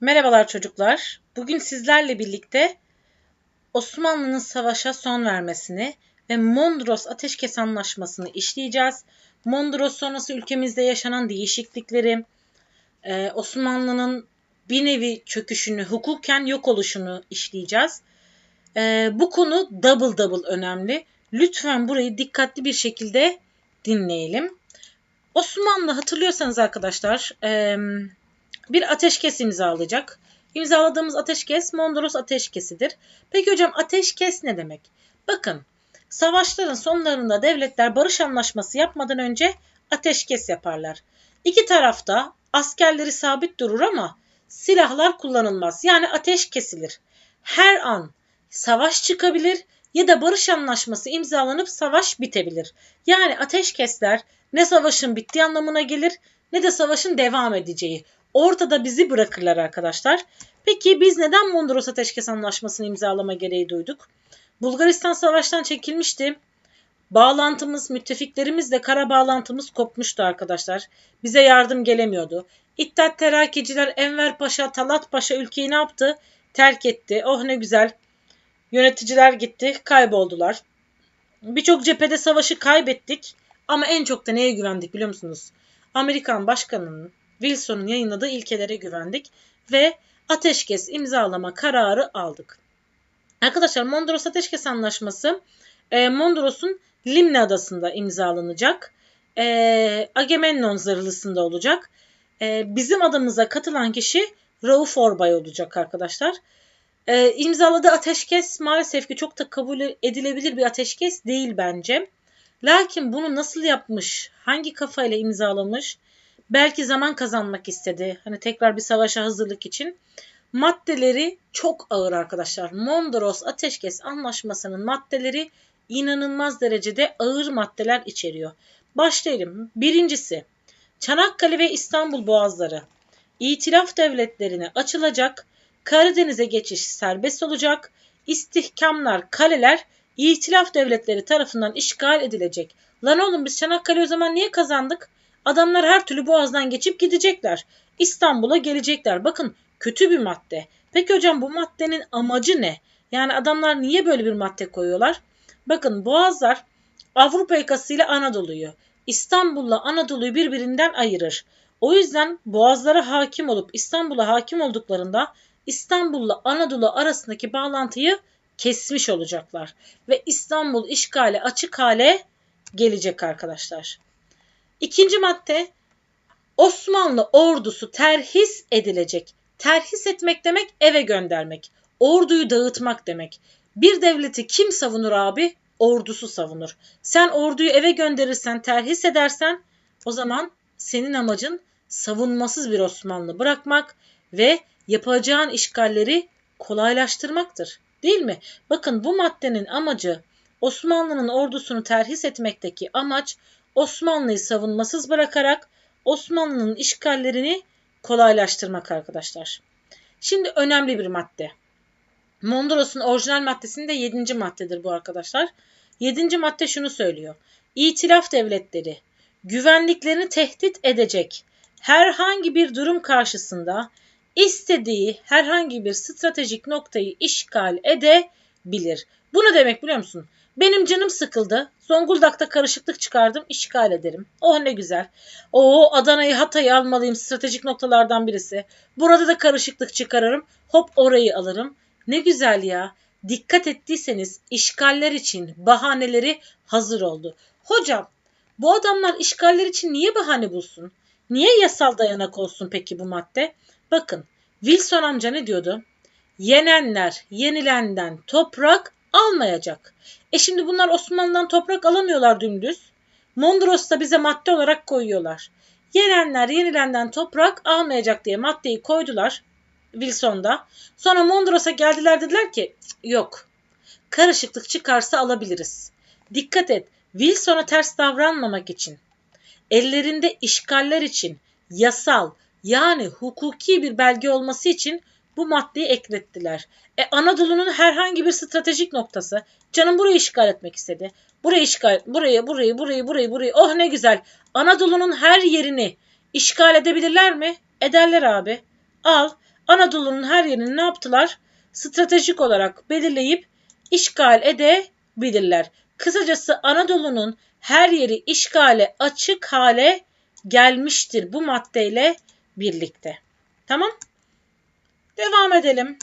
Merhabalar çocuklar. Bugün sizlerle birlikte Osmanlı'nın savaşa son vermesini ve Mondros Ateşkes Anlaşması'nı işleyeceğiz. Mondros sonrası ülkemizde yaşanan değişiklikleri, e, Osmanlı'nın bir nevi çöküşünü, hukuken yok oluşunu işleyeceğiz. E, bu konu double double önemli. Lütfen burayı dikkatli bir şekilde dinleyelim. Osmanlı hatırlıyorsanız arkadaşlar e, bir ateşkes imzalayacak. İmzaladığımız ateşkes Mondros ateşkesidir. Peki hocam ateşkes ne demek? Bakın savaşların sonlarında devletler barış anlaşması yapmadan önce ateşkes yaparlar. İki tarafta askerleri sabit durur ama silahlar kullanılmaz. Yani ateş kesilir. Her an savaş çıkabilir ya da barış anlaşması imzalanıp savaş bitebilir. Yani ateşkesler ne savaşın bittiği anlamına gelir ne de savaşın devam edeceği. Ortada bizi bırakırlar arkadaşlar. Peki biz neden Mondros Ateşkes Anlaşması'nı imzalama gereği duyduk? Bulgaristan savaştan çekilmişti. Bağlantımız, müttefiklerimizle kara bağlantımız kopmuştu arkadaşlar. Bize yardım gelemiyordu. İttihat Terakiciler Enver Paşa, Talat Paşa ülkeyi ne yaptı? Terk etti. Oh ne güzel. Yöneticiler gitti, kayboldular. Birçok cephede savaşı kaybettik ama en çok da neye güvendik biliyor musunuz? Amerikan başkanının Wilson'un yayınladığı ilkelere güvendik ve ateşkes imzalama kararı aldık. Arkadaşlar Mondros Ateşkes Anlaşması e, Mondros'un Limne Adası'nda imzalanacak. E, Agamemnon zırhlısında olacak. E, bizim adımıza katılan kişi Rauf Orbay olacak arkadaşlar. E, imzaladığı ateşkes maalesef ki çok da kabul edilebilir bir ateşkes değil bence. Lakin bunu nasıl yapmış, hangi kafayla imzalamış, belki zaman kazanmak istedi. Hani tekrar bir savaşa hazırlık için. Maddeleri çok ağır arkadaşlar. Mondros Ateşkes Anlaşması'nın maddeleri inanılmaz derecede ağır maddeler içeriyor. Başlayalım. Birincisi Çanakkale ve İstanbul boğazları İtilaf devletlerine açılacak, Karadeniz'e geçiş serbest olacak, istihkamlar, kaleler İtilaf devletleri tarafından işgal edilecek. Lan oğlum biz Çanakkale o zaman niye kazandık? Adamlar her türlü boğazdan geçip gidecekler. İstanbul'a gelecekler. Bakın kötü bir madde. Peki hocam bu maddenin amacı ne? Yani adamlar niye böyle bir madde koyuyorlar? Bakın boğazlar Avrupa yakasıyla Anadolu'yu, İstanbul'la Anadolu'yu birbirinden ayırır. O yüzden boğazlara hakim olup İstanbul'a hakim olduklarında İstanbul'la Anadolu arasındaki bağlantıyı kesmiş olacaklar. Ve İstanbul işgale açık hale gelecek arkadaşlar. İkinci madde Osmanlı ordusu terhis edilecek. Terhis etmek demek eve göndermek. Orduyu dağıtmak demek. Bir devleti kim savunur abi? Ordusu savunur. Sen orduyu eve gönderirsen, terhis edersen o zaman senin amacın savunmasız bir Osmanlı bırakmak ve yapacağın işgalleri kolaylaştırmaktır. Değil mi? Bakın bu maddenin amacı Osmanlı'nın ordusunu terhis etmekteki amaç Osmanlı'yı savunmasız bırakarak Osmanlı'nın işgallerini kolaylaştırmak arkadaşlar. Şimdi önemli bir madde. Mondros'un orijinal maddesinde 7. maddedir bu arkadaşlar. 7. madde şunu söylüyor. İtilaf devletleri güvenliklerini tehdit edecek herhangi bir durum karşısında istediği herhangi bir stratejik noktayı işgal edebilir. Bu ne demek biliyor musun? Benim canım sıkıldı. Zonguldak'ta karışıklık çıkardım, işgal ederim. Oh ne güzel. O Adana'yı, Hatay'ı almalıyım stratejik noktalardan birisi. Burada da karışıklık çıkarırım. Hop orayı alırım. Ne güzel ya. Dikkat ettiyseniz işgaller için bahaneleri hazır oldu. Hocam bu adamlar işgaller için niye bahane bulsun? Niye yasal dayanak olsun peki bu madde? Bakın Wilson amca ne diyordu? Yenenler yenilenden toprak almayacak. E şimdi bunlar Osmanlı'dan toprak alamıyorlar dümdüz. Mondros da bize madde olarak koyuyorlar. Yenenler yenilenden toprak almayacak diye maddeyi koydular Wilson'da. Sonra Mondros'a geldiler dediler ki yok karışıklık çıkarsa alabiliriz. Dikkat et Wilson'a ters davranmamak için ellerinde işgaller için yasal yani hukuki bir belge olması için bu maddeyi eklettiler. E Anadolu'nun herhangi bir stratejik noktası. Canım burayı işgal etmek istedi. Burayı işgal, burayı, burayı, burayı, burayı, burayı. Oh ne güzel. Anadolu'nun her yerini işgal edebilirler mi? Ederler abi. Al. Anadolu'nun her yerini ne yaptılar? Stratejik olarak belirleyip işgal edebilirler. Kısacası Anadolu'nun her yeri işgale açık hale gelmiştir bu maddeyle birlikte. Tamam? Devam edelim.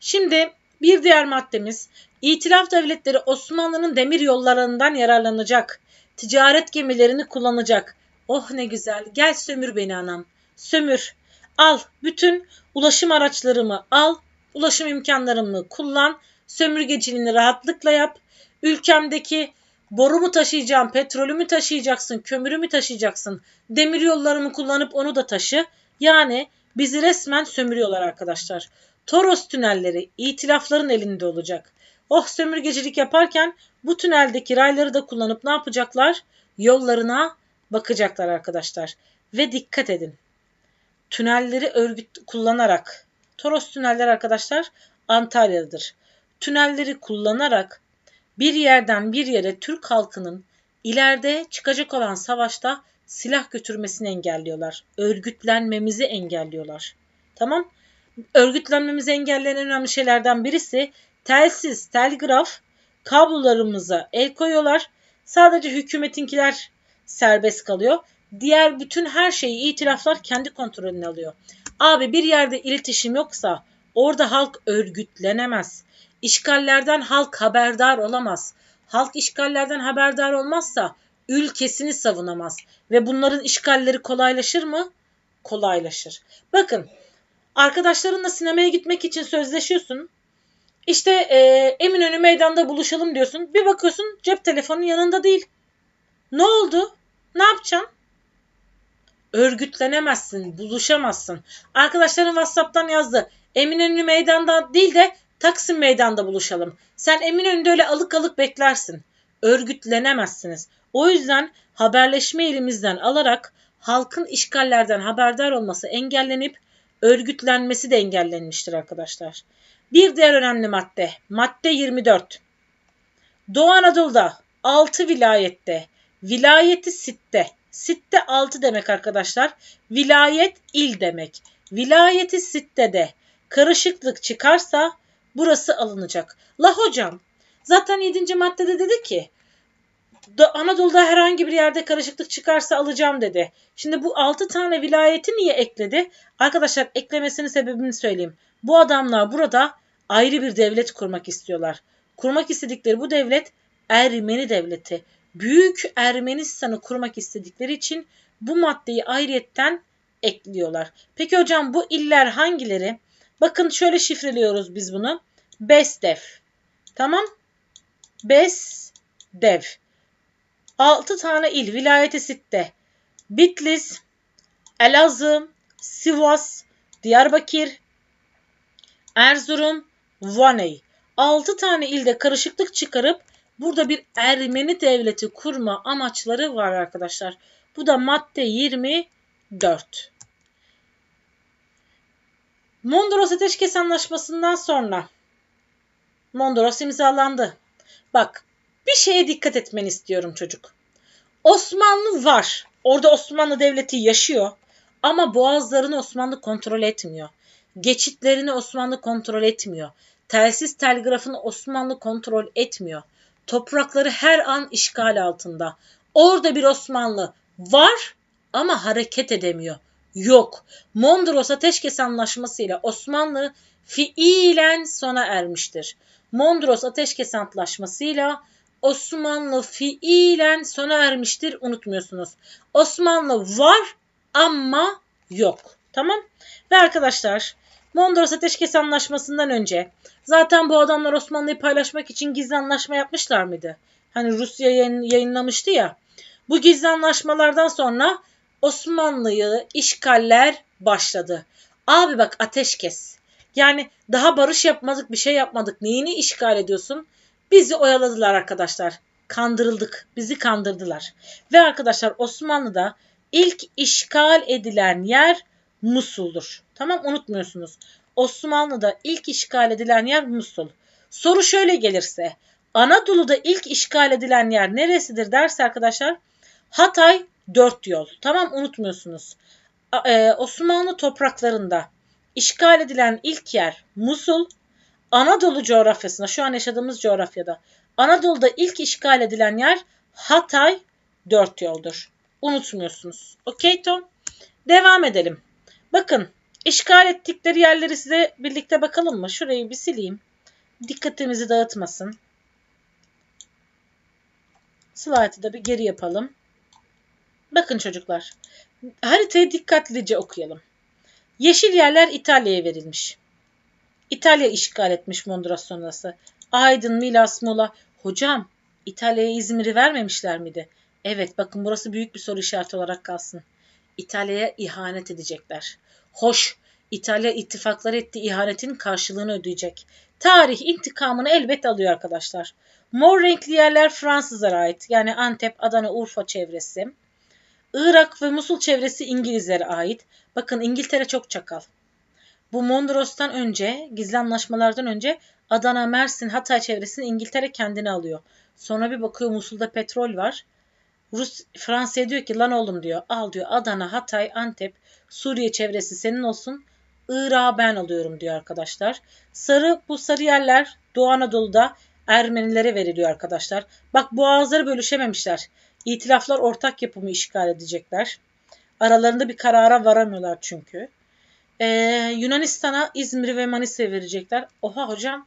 Şimdi bir diğer maddemiz İtilaf devletleri Osmanlı'nın demir yollarından yararlanacak. Ticaret gemilerini kullanacak. Oh ne güzel. Gel sömür beni anam. Sömür. Al bütün ulaşım araçlarımı al. Ulaşım imkanlarımı kullan. Sömürgeciliğini rahatlıkla yap. Ülkemdeki boru mu taşıyacağım, petrolü mü taşıyacaksın, kömürü mü taşıyacaksın, demir yollarımı kullanıp onu da taşı. Yani bizi resmen sömürüyorlar arkadaşlar. Toros tünelleri itilafların elinde olacak. Oh sömürgecilik yaparken bu tüneldeki rayları da kullanıp ne yapacaklar? Yollarına bakacaklar arkadaşlar. Ve dikkat edin. Tünelleri örgüt kullanarak Toros tüneller arkadaşlar Antalya'dadır. Tünelleri kullanarak bir yerden bir yere Türk halkının ileride çıkacak olan savaşta silah götürmesini engelliyorlar. Örgütlenmemizi engelliyorlar. Tamam? Örgütlenmemizi engelleyen önemli şeylerden birisi telsiz, telgraf kablolarımıza el koyuyorlar. Sadece hükümetinkiler serbest kalıyor. Diğer bütün her şeyi itiraflar kendi kontrolüne alıyor. Abi bir yerde iletişim yoksa orada halk örgütlenemez. İşgallerden halk haberdar olamaz. Halk işgallerden haberdar olmazsa ülkesini savunamaz. Ve bunların işgalleri kolaylaşır mı? Kolaylaşır. Bakın arkadaşlarınla sinemaya gitmek için sözleşiyorsun. İşte e, Eminönü meydanda buluşalım diyorsun. Bir bakıyorsun cep telefonun yanında değil. Ne oldu? Ne yapacaksın? Örgütlenemezsin, buluşamazsın. Arkadaşların WhatsApp'tan yazdı. Eminönü meydanda değil de Taksim meydanda buluşalım. Sen Eminönü'nde öyle alık alık beklersin. Örgütlenemezsiniz. O yüzden haberleşme elimizden alarak halkın işgallerden haberdar olması engellenip örgütlenmesi de engellenmiştir arkadaşlar. Bir diğer önemli madde. Madde 24. Doğu Anadolu'da 6 vilayette, vilayeti sitte, sitte 6 demek arkadaşlar. Vilayet il demek. Vilayeti sitte karışıklık çıkarsa burası alınacak. La hocam zaten 7. maddede dedi ki Anadolu'da herhangi bir yerde karışıklık çıkarsa alacağım dedi. Şimdi bu 6 tane vilayeti niye ekledi? Arkadaşlar eklemesinin sebebini söyleyeyim. Bu adamlar burada ayrı bir devlet kurmak istiyorlar. Kurmak istedikleri bu devlet Ermeni devleti. Büyük Ermenistan'ı kurmak istedikleri için bu maddeyi ayrıyetten ekliyorlar. Peki hocam bu iller hangileri? Bakın şöyle şifreliyoruz biz bunu. Besdev. Tamam? Besdev. 6 tane il vilayeti sitte. Bitlis, Elazığ, Sivas, Diyarbakır, Erzurum, Vaney. 6 tane ilde karışıklık çıkarıp burada bir Ermeni devleti kurma amaçları var arkadaşlar. Bu da madde 24. Mondros Ateşkes Anlaşması'ndan sonra Mondros imzalandı. Bak bir şeye dikkat etmeni istiyorum çocuk. Osmanlı var. Orada Osmanlı Devleti yaşıyor. Ama boğazlarını Osmanlı kontrol etmiyor. Geçitlerini Osmanlı kontrol etmiyor. Telsiz telgrafını Osmanlı kontrol etmiyor. Toprakları her an işgal altında. Orada bir Osmanlı var ama hareket edemiyor. Yok. Mondros Ateşkes Anlaşması ile Osmanlı fiilen sona ermiştir. Mondros Ateşkes Antlaşması ile Osmanlı fiilen sona ermiştir. Unutmuyorsunuz. Osmanlı var ama yok. Tamam? Ve arkadaşlar Mondros Ateşkes Anlaşması'ndan önce zaten bu adamlar Osmanlı'yı paylaşmak için gizli anlaşma yapmışlar mıydı? Hani Rusya yayın, yayınlamıştı ya. Bu gizli anlaşmalardan sonra Osmanlı'yı işgaller başladı. Abi bak ateşkes. Yani daha barış yapmadık bir şey yapmadık. Neyini işgal ediyorsun? Bizi oyaladılar arkadaşlar. Kandırıldık. Bizi kandırdılar. Ve arkadaşlar Osmanlı'da ilk işgal edilen yer Musul'dur. Tamam unutmuyorsunuz. Osmanlı'da ilk işgal edilen yer Musul. Soru şöyle gelirse Anadolu'da ilk işgal edilen yer neresidir derse arkadaşlar Hatay dört yol. Tamam unutmuyorsunuz. E, Osmanlı topraklarında işgal edilen ilk yer Musul, Anadolu coğrafyasında, şu an yaşadığımız coğrafyada, Anadolu'da ilk işgal edilen yer Hatay dört yoldur. Unutmuyorsunuz. Okey Tom? Devam edelim. Bakın işgal ettikleri yerleri size birlikte bakalım mı? Şurayı bir sileyim. Dikkatimizi dağıtmasın. Slide'ı da bir geri yapalım. Bakın çocuklar. Haritayı dikkatlice okuyalım. Yeşil yerler İtalya'ya verilmiş. İtalya işgal etmiş Mondros sonrası. Aydın, Milas, Mola. Hocam İtalya'ya İzmir'i vermemişler miydi? Evet bakın burası büyük bir soru işareti olarak kalsın. İtalya'ya ihanet edecekler. Hoş İtalya ittifakları ettiği ihanetin karşılığını ödeyecek. Tarih intikamını elbet alıyor arkadaşlar. Mor renkli yerler Fransızlara ait. Yani Antep, Adana, Urfa çevresi. Irak ve Musul çevresi İngilizlere ait. Bakın İngiltere çok çakal. Bu Mondros'tan önce, gizli anlaşmalardan önce Adana, Mersin, Hatay çevresini İngiltere kendine alıyor. Sonra bir bakıyor Musul'da petrol var. Rus Fransa'ya diyor ki lan oğlum diyor al diyor Adana, Hatay, Antep, Suriye çevresi senin olsun. Irak'ı ben alıyorum diyor arkadaşlar. Sarı bu sarı yerler Doğu Anadolu'da Ermenilere veriliyor arkadaşlar. Bak boğazları bölüşememişler. İtilaflar ortak yapımı işgal edecekler. Aralarında bir karara varamıyorlar çünkü. Ee, Yunanistan'a İzmir ve Manisa verecekler. Oha hocam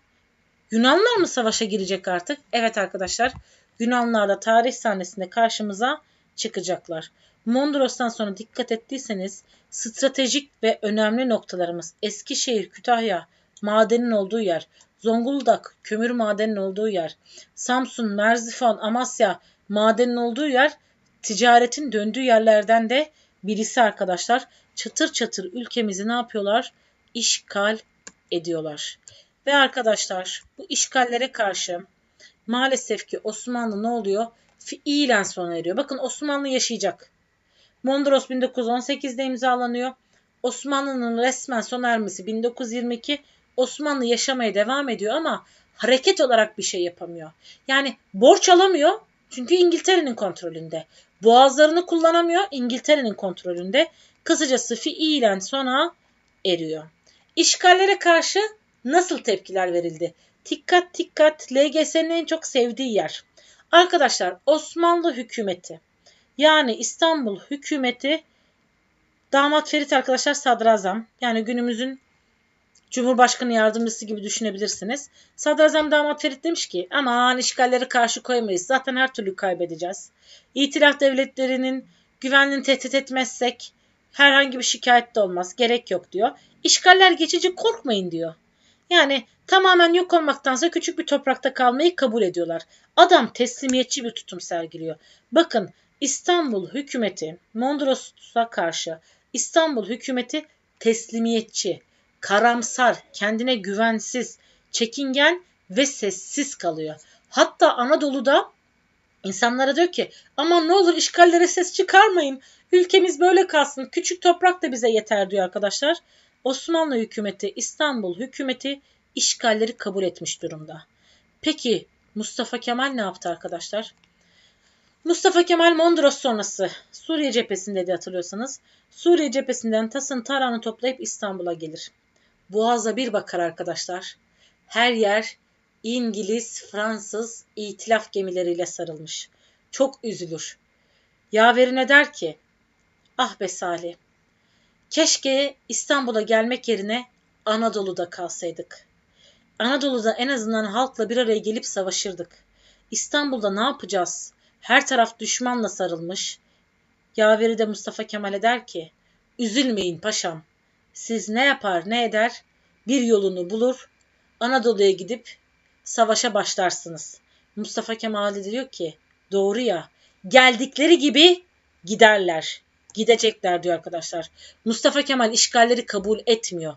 Yunanlar mı savaşa girecek artık? Evet arkadaşlar Yunanlar da tarih sahnesinde karşımıza çıkacaklar. Mondros'tan sonra dikkat ettiyseniz stratejik ve önemli noktalarımız Eskişehir, Kütahya, madenin olduğu yer, Zonguldak, kömür madenin olduğu yer, Samsun, Merzifon, Amasya, madenin olduğu yer, ticaretin döndüğü yerlerden de birisi arkadaşlar. Çatır çatır ülkemizi ne yapıyorlar? İşgal ediyorlar. Ve arkadaşlar bu işgallere karşı maalesef ki Osmanlı ne oluyor? Fiilen sona eriyor. Bakın Osmanlı yaşayacak. Mondros 1918'de imzalanıyor. Osmanlı'nın resmen sona ermesi 1922. Osmanlı yaşamaya devam ediyor ama hareket olarak bir şey yapamıyor. Yani borç alamıyor çünkü İngiltere'nin kontrolünde. Boğazlarını kullanamıyor İngiltere'nin kontrolünde. Kısacası fiilen sona eriyor. İşgallere karşı nasıl tepkiler verildi? Dikkat dikkat LGS'nin en çok sevdiği yer. Arkadaşlar Osmanlı hükümeti yani İstanbul hükümeti damat Ferit arkadaşlar sadrazam yani günümüzün Cumhurbaşkanı yardımcısı gibi düşünebilirsiniz. Sadrazam damat Ferit demiş ki aman işgalleri karşı koyamayız zaten her türlü kaybedeceğiz. İtilaf devletlerinin güvenliğini tehdit etmezsek herhangi bir şikayet de olmaz gerek yok diyor. İşgaller geçici korkmayın diyor. Yani tamamen yok olmaktansa küçük bir toprakta kalmayı kabul ediyorlar. Adam teslimiyetçi bir tutum sergiliyor. Bakın İstanbul hükümeti Mondros'a karşı İstanbul hükümeti teslimiyetçi, karamsar, kendine güvensiz, çekingen ve sessiz kalıyor. Hatta Anadolu'da insanlara diyor ki aman ne olur işgallere ses çıkarmayın. Ülkemiz böyle kalsın. Küçük toprak da bize yeter diyor arkadaşlar. Osmanlı hükümeti, İstanbul hükümeti işgalleri kabul etmiş durumda. Peki Mustafa Kemal ne yaptı arkadaşlar? Mustafa Kemal Mondros sonrası Suriye cephesindeydi hatırlıyorsanız. Suriye cephesinden tasın tarağını toplayıp İstanbul'a gelir. Boğaz'a bir bakar arkadaşlar. Her yer İngiliz, Fransız itilaf gemileriyle sarılmış. Çok üzülür. Yaverine der ki, ah be Salih, keşke İstanbul'a gelmek yerine Anadolu'da kalsaydık. Anadolu'da en azından halkla bir araya gelip savaşırdık. İstanbul'da ne yapacağız? Her taraf düşmanla sarılmış. Yaveri de Mustafa Kemal'e der ki, üzülmeyin paşam. Siz ne yapar ne eder bir yolunu bulur. Anadolu'ya gidip savaşa başlarsınız. Mustafa Kemal diyor ki, doğru ya geldikleri gibi giderler. Gidecekler diyor arkadaşlar. Mustafa Kemal işgalleri kabul etmiyor.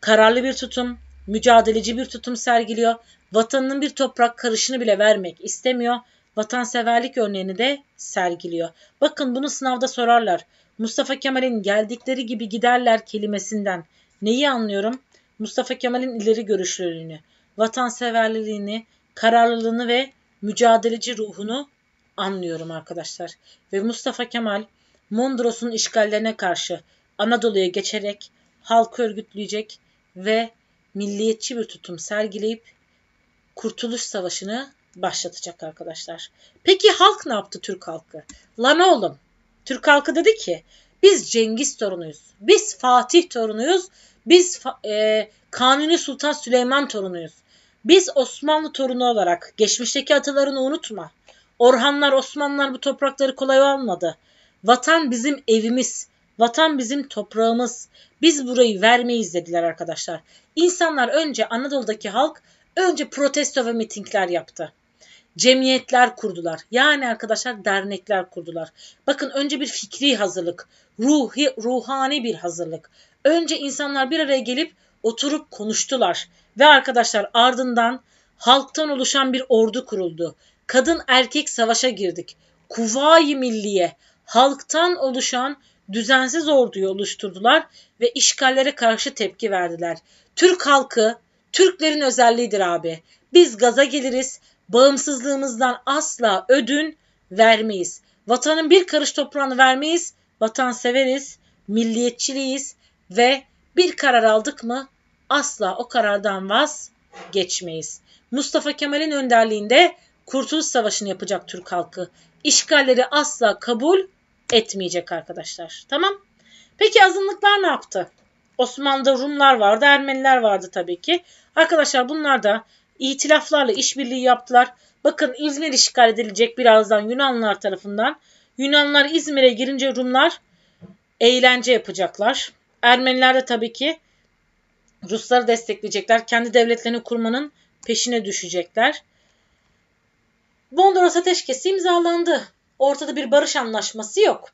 Kararlı bir tutum, mücadeleci bir tutum sergiliyor. Vatanının bir toprak karışını bile vermek istemiyor vatanseverlik örneğini de sergiliyor. Bakın bunu sınavda sorarlar. Mustafa Kemal'in geldikleri gibi giderler kelimesinden neyi anlıyorum? Mustafa Kemal'in ileri görüşlülüğünü, vatanseverliğini, kararlılığını ve mücadeleci ruhunu anlıyorum arkadaşlar. Ve Mustafa Kemal Mondros'un işgallerine karşı Anadolu'ya geçerek halkı örgütleyecek ve milliyetçi bir tutum sergileyip Kurtuluş Savaşı'nı başlatacak arkadaşlar. Peki halk ne yaptı Türk halkı? Lan oğlum Türk halkı dedi ki biz Cengiz torunuyuz. Biz Fatih torunuyuz. Biz e, Kanuni Sultan Süleyman torunuyuz. Biz Osmanlı torunu olarak geçmişteki atalarını unutma. Orhanlar, Osmanlılar bu toprakları kolay almadı. Vatan bizim evimiz. Vatan bizim toprağımız. Biz burayı vermeyiz dediler arkadaşlar. İnsanlar önce Anadolu'daki halk önce protesto ve mitingler yaptı. Cemiyetler kurdular. Yani arkadaşlar dernekler kurdular. Bakın önce bir fikri hazırlık, ruhi, ruhani bir hazırlık. Önce insanlar bir araya gelip oturup konuştular. Ve arkadaşlar ardından halktan oluşan bir ordu kuruldu. Kadın erkek savaşa girdik. Kuvayi Milliye, halktan oluşan düzensiz orduyu oluşturdular ve işgallere karşı tepki verdiler. Türk halkı Türklerin özelliğidir abi. Biz gaza geliriz, bağımsızlığımızdan asla ödün vermeyiz. Vatanın bir karış toprağını vermeyiz, vatan severiz, milliyetçiliyiz ve bir karar aldık mı asla o karardan vazgeçmeyiz. Mustafa Kemal'in önderliğinde Kurtuluş Savaşı'nı yapacak Türk halkı. İşgalleri asla kabul etmeyecek arkadaşlar. Tamam. Peki azınlıklar ne yaptı? Osmanlı'da Rumlar vardı, Ermeniler vardı tabii ki. Arkadaşlar bunlar da itilaflarla işbirliği yaptılar. Bakın İzmir işgal edilecek birazdan Yunanlılar tarafından. Yunanlılar İzmir'e girince Rumlar eğlence yapacaklar. Ermeniler de tabii ki Rusları destekleyecekler. Kendi devletlerini kurmanın peşine düşecekler. Mondros Ateşkesi imzalandı. Ortada bir barış anlaşması yok.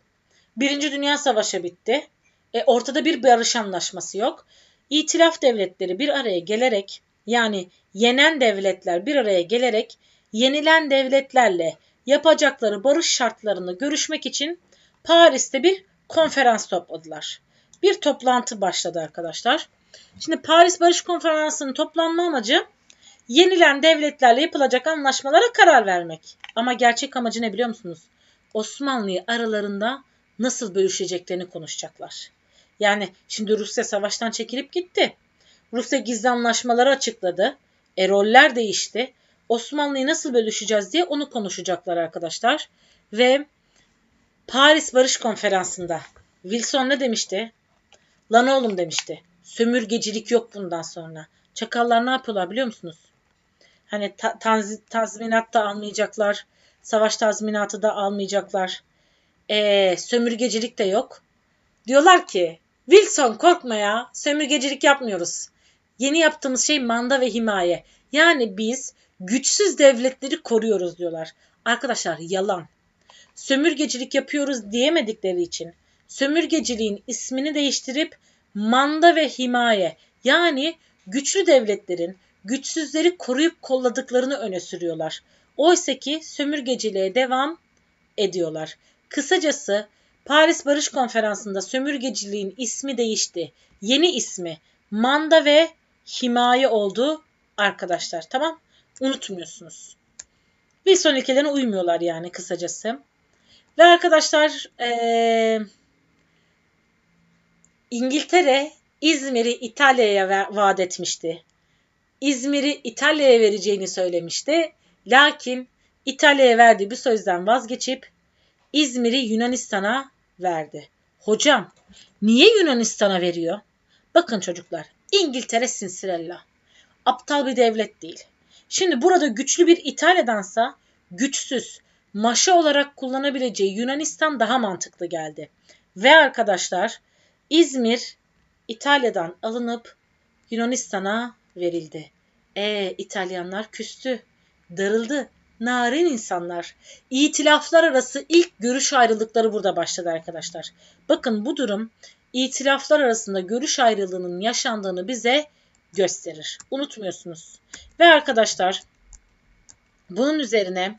Birinci Dünya Savaşı bitti. E, ortada bir barış anlaşması yok. İtilaf devletleri bir araya gelerek yani yenen devletler bir araya gelerek yenilen devletlerle yapacakları barış şartlarını görüşmek için Paris'te bir konferans topladılar. Bir toplantı başladı arkadaşlar. Şimdi Paris Barış Konferansı'nın toplanma amacı yenilen devletlerle yapılacak anlaşmalara karar vermek. Ama gerçek amacı ne biliyor musunuz? Osmanlı'yı aralarında nasıl bölüşeceklerini konuşacaklar. Yani şimdi Rusya savaştan çekilip gitti. Rusya gizli anlaşmaları açıkladı. E değişti. Osmanlı'yı nasıl bölüşeceğiz diye onu konuşacaklar arkadaşlar. Ve Paris Barış Konferansı'nda Wilson ne demişti? Lan oğlum demişti. Sömürgecilik yok bundan sonra. Çakallar ne yapıyorlar biliyor musunuz? Hani ta- tanzi- tazminat da almayacaklar. Savaş tazminatı da almayacaklar. Ee, sömürgecilik de yok. Diyorlar ki Wilson korkma ya sömürgecilik yapmıyoruz. Yeni yaptığımız şey manda ve himaye. Yani biz güçsüz devletleri koruyoruz diyorlar. Arkadaşlar yalan. Sömürgecilik yapıyoruz diyemedikleri için sömürgeciliğin ismini değiştirip manda ve himaye yani güçlü devletlerin güçsüzleri koruyup kolladıklarını öne sürüyorlar. Oysa ki sömürgeciliğe devam ediyorlar. Kısacası Paris Barış Konferansı'nda sömürgeciliğin ismi değişti. Yeni ismi manda ve himaye oldu arkadaşlar. Tamam? Unutmuyorsunuz. Wilson ilkelerine uymuyorlar yani kısacası. Ve arkadaşlar ee, İngiltere İzmir'i İtalya'ya vaat etmişti. İzmir'i İtalya'ya vereceğini söylemişti. Lakin İtalya'ya verdiği bu sözden vazgeçip İzmir'i Yunanistan'a verdi. Hocam niye Yunanistan'a veriyor? Bakın çocuklar İngiltere Sinsirella. Aptal bir devlet değil. Şimdi burada güçlü bir İtalya'dansa güçsüz, maşa olarak kullanabileceği Yunanistan daha mantıklı geldi. Ve arkadaşlar İzmir İtalya'dan alınıp Yunanistan'a verildi. E İtalyanlar küstü, darıldı. Narin insanlar. İtilaflar arası ilk görüş ayrılıkları burada başladı arkadaşlar. Bakın bu durum itilaflar arasında görüş ayrılığının yaşandığını bize gösterir. Unutmuyorsunuz. Ve arkadaşlar bunun üzerine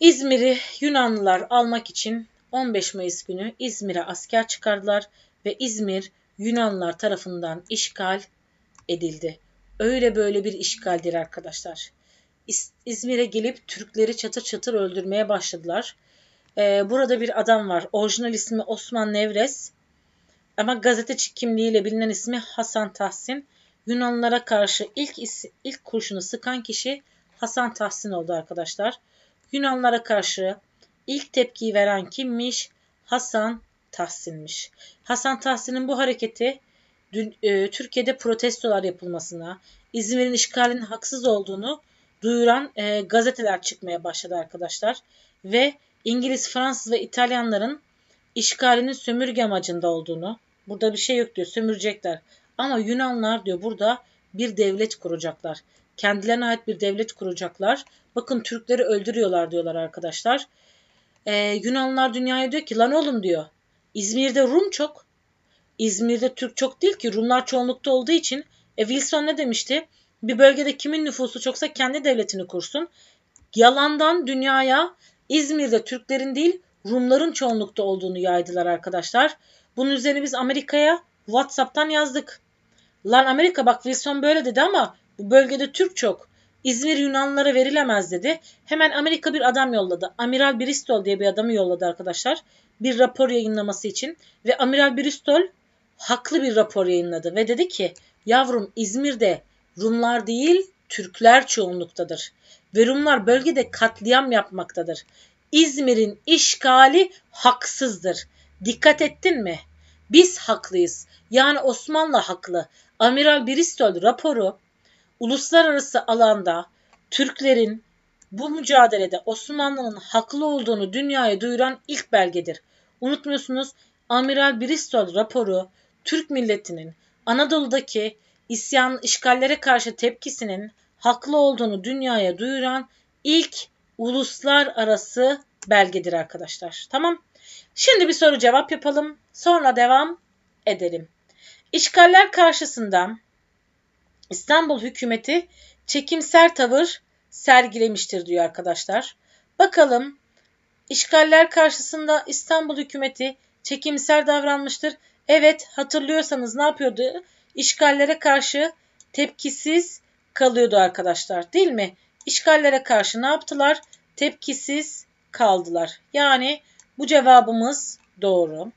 İzmir'i Yunanlılar almak için 15 Mayıs günü İzmir'e asker çıkardılar ve İzmir Yunanlılar tarafından işgal edildi. Öyle böyle bir işgaldir arkadaşlar. İzmir'e gelip Türkleri çatır çatır öldürmeye başladılar. Ee, burada bir adam var. Orijinal ismi Osman Nevres. ama gazeteci kimliğiyle bilinen ismi Hasan Tahsin. Yunanlılara karşı ilk ilk kurşunu sıkan kişi Hasan Tahsin oldu arkadaşlar. Yunanlılara karşı ilk tepkiyi veren kimmiş? Hasan Tahsin'miş. Hasan Tahsin'in bu hareketi e, Türkiye'de protestolar yapılmasına, İzmir'in işgalinin haksız olduğunu duyuran e, gazeteler çıkmaya başladı arkadaşlar. Ve İngiliz, Fransız ve İtalyanların işgalinin sömürge amacında olduğunu, burada bir şey yok diyor, sömürecekler. Ama Yunanlar diyor burada bir devlet kuracaklar. Kendilerine ait bir devlet kuracaklar. Bakın Türkleri öldürüyorlar diyorlar arkadaşlar. Ee, Yunanlılar dünyaya diyor ki lan oğlum diyor. İzmir'de Rum çok. İzmir'de Türk çok değil ki Rumlar çoğunlukta olduğu için e, Wilson ne demişti? Bir bölgede kimin nüfusu çoksa kendi devletini kursun. Yalandan dünyaya İzmir'de Türklerin değil Rumların çoğunlukta olduğunu yaydılar arkadaşlar. Bunun üzerine biz Amerika'ya WhatsApp'tan yazdık. Lan Amerika bak Wilson böyle dedi ama bu bölgede Türk çok. İzmir Yunanlılara verilemez dedi. Hemen Amerika bir adam yolladı. Amiral Bristol diye bir adamı yolladı arkadaşlar. Bir rapor yayınlaması için. Ve Amiral Bristol haklı bir rapor yayınladı. Ve dedi ki yavrum İzmir'de Rumlar değil Türkler çoğunluktadır. Ve Rumlar bölgede katliam yapmaktadır. İzmir'in işgali haksızdır. Dikkat ettin mi? Biz haklıyız. Yani Osmanlı haklı. Amiral Bristol raporu uluslararası alanda Türklerin bu mücadelede Osmanlı'nın haklı olduğunu dünyaya duyuran ilk belgedir. Unutmuyorsunuz Amiral Bristol raporu Türk milletinin Anadolu'daki isyan işgallere karşı tepkisinin haklı olduğunu dünyaya duyuran ilk uluslararası belgedir arkadaşlar. Tamam. Şimdi bir soru cevap yapalım. Sonra devam edelim. İşgaller karşısında İstanbul hükümeti çekimser tavır sergilemiştir diyor arkadaşlar. Bakalım işgaller karşısında İstanbul hükümeti çekimser davranmıştır. Evet hatırlıyorsanız ne yapıyordu? İşgallere karşı tepkisiz kalıyordu arkadaşlar değil mi? İşgallere karşı ne yaptılar? Tepkisiz kaldılar. Yani bu cevabımız doğru.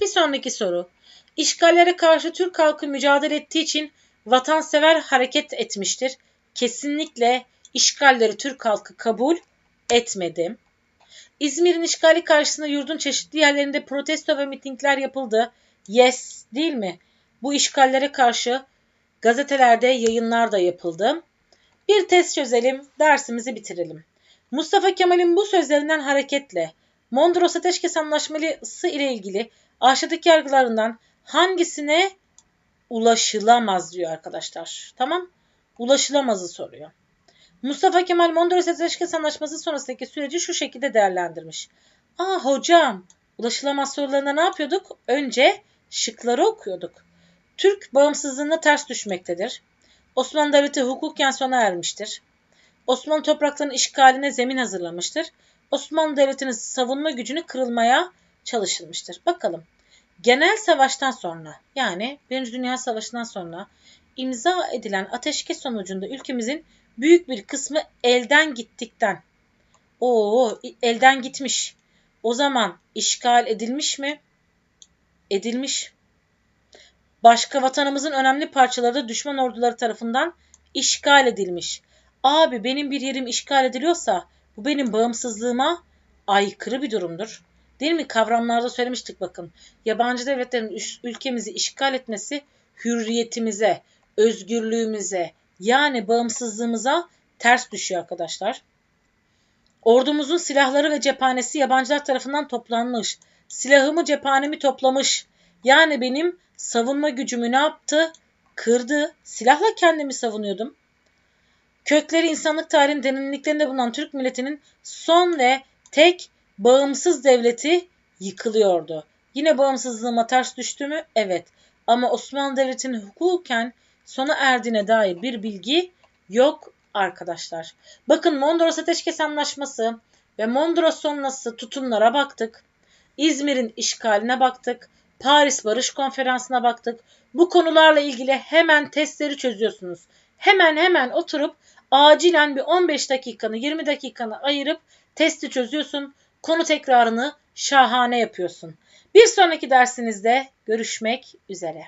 Bir sonraki soru. İşgallere karşı Türk halkı mücadele ettiği için vatansever hareket etmiştir. Kesinlikle işgalleri Türk halkı kabul etmedi. İzmir'in işgali karşısında yurdun çeşitli yerlerinde protesto ve mitingler yapıldı. Yes değil mi? Bu işgallere karşı gazetelerde yayınlar da yapıldı. Bir test çözelim, dersimizi bitirelim. Mustafa Kemal'in bu sözlerinden hareketle Mondros Ateşkes Anlaşması ile ilgili aşağıdaki yargılarından hangisine ulaşılamaz diyor arkadaşlar. Tamam? Ulaşılamazı soruyor. Mustafa Kemal Mondros Ateşkes Anlaşması sonrasındaki süreci şu şekilde değerlendirmiş. Aa hocam ulaşılamaz sorularında ne yapıyorduk? Önce şıkları okuyorduk. Türk bağımsızlığına ters düşmektedir. Osmanlı Devleti hukuken sona ermiştir. Osmanlı topraklarının işgaline zemin hazırlamıştır. Osmanlı Devleti'nin savunma gücünü kırılmaya çalışılmıştır. Bakalım. Genel savaştan sonra yani Birinci Dünya Savaşı'ndan sonra imza edilen ateşkes sonucunda ülkemizin büyük bir kısmı elden gittikten o elden gitmiş. O zaman işgal edilmiş mi? Edilmiş. Başka vatanımızın önemli parçaları da düşman orduları tarafından işgal edilmiş. Abi benim bir yerim işgal ediliyorsa bu benim bağımsızlığıma aykırı bir durumdur. Değil mi? Kavramlarda söylemiştik bakın. Yabancı devletlerin ülkemizi işgal etmesi hürriyetimize, özgürlüğümüze yani bağımsızlığımıza ters düşüyor arkadaşlar. Ordumuzun silahları ve cephanesi yabancılar tarafından toplanmış. Silahımı cephanemi toplamış. Yani benim savunma gücümü ne yaptı? Kırdı. Silahla kendimi savunuyordum. Kökleri insanlık tarihinin derinliklerinde bulunan Türk milletinin son ve tek bağımsız devleti yıkılıyordu. Yine bağımsızlığıma ters düştü mü? Evet. Ama Osmanlı Devleti'nin hukuken sona erdiğine dair bir bilgi yok arkadaşlar. Bakın Mondros Ateşkes Anlaşması ve Mondros sonrası tutumlara baktık. İzmir'in işgaline baktık. Paris Barış Konferansı'na baktık. Bu konularla ilgili hemen testleri çözüyorsunuz. Hemen hemen oturup acilen bir 15 dakikanı 20 dakikanı ayırıp testi çözüyorsun. Konu tekrarını şahane yapıyorsun. Bir sonraki dersinizde görüşmek üzere.